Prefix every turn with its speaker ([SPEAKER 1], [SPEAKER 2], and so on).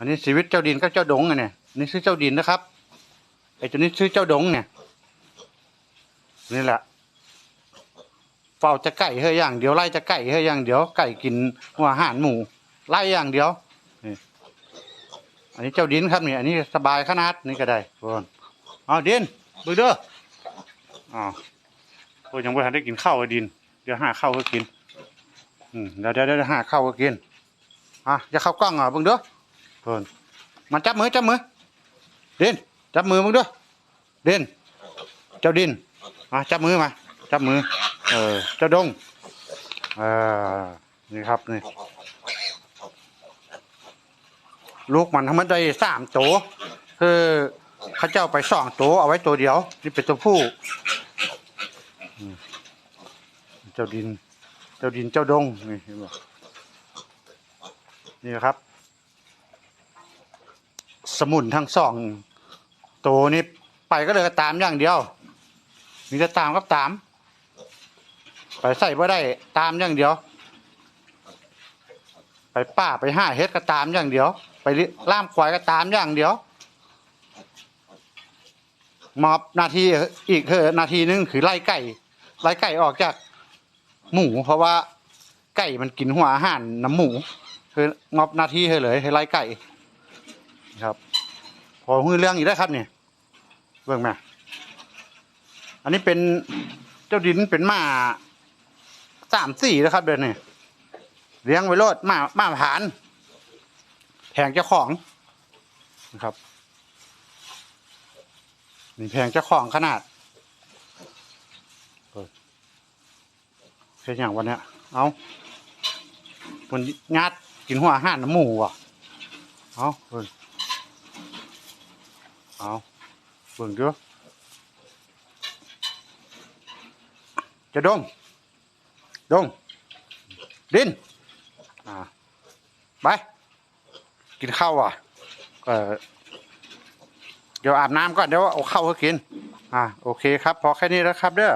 [SPEAKER 1] อันนี้ชีวิตเจ้าดินกับเจ้าดงอะเนี่ยนี่ชื่อเจ้าดินนะครับไอ้ตัวนี้ชื่อเจ้าดงเนี่ยนี่แหละเฝ้าจะไก่เฮ้ยอย่างเดียวไล่จะไก่เฮ้ยอย่างเดียวไก่กินหัวอาหารหมูไล่อย่างเดียวนี่อันนี้เจ้าดินครับเนี่ยอันนี้สบายขนาดนี่ก็ได้ทุกคนเอาดินดูเด้ออ้าวโอ้ยยังไม่ทันได้กินข้าวเลยดิน เดี๋ยวหาข้าวก็กินอืมเดี๋ยวเดี๋ยวหาข้าวก็กินอะจะเข้ากล้องเหรอะบิ่งเด้อ เพิ่นมาจับมือจับมือเดินจับมือมึงด้อดินเจ้าดินมาจับมือมาจับมือ เออเจ้าดงเออนี่ครับนี่ลูกมันทำมันได้สามตัวคือเขาเจ้าไปสองตัวเอาไว้ตัวเดียว นี่เป็นตัวผู้เจ้าดิน เจ้าดินเจ้าดงนี่เห็นบ่นี่นะครับ สมุนทั้งสองตัวนี้ไปก็เลยตามอย่างเดียว มีแต่ตามกับตาม ไปใส่บ่ได้ตามอย่างเดียว ไปป่าไปห้าเฮ็ดก็ตามอย่างเดียว ไปล่ามควายก็ตามอย่างเดียวมอบนาทีอีกเถอนาทีนึงคือไล่ไก่ไล่ไก่ออกจาก หมูเพราะว่าไก่มันกินหัวอาหารน้ำหมู คือมอบนาที่ให้เลยให้ไล่ไก่ครับ อฮือเรื่องอีกได้วครับเนี่ยเบิ่งมาอันนี้เป็นเจ้าดินเป็นหมาสามสี่นะครับเดือนนี้เลี้ยงไว้โลดหมาหมาผานแพงเจ้าของนะครับนี่แพงเจ้าของขนาดเฮ็ดอย่างวันเนี้ยเอามันงัดกินหัวอาหานหมูอะเอาเบิ่ง เอาเบิ่งเด้อจะดง ดง ดิน อ่า ไป กินข้าวอะ เออเดี๋ยวอาบน้ำก่อน เดี๋ยวเอาข้าวให้กิน อ่า โอเคครับ พอแค่นี้แล้วครับเด้อ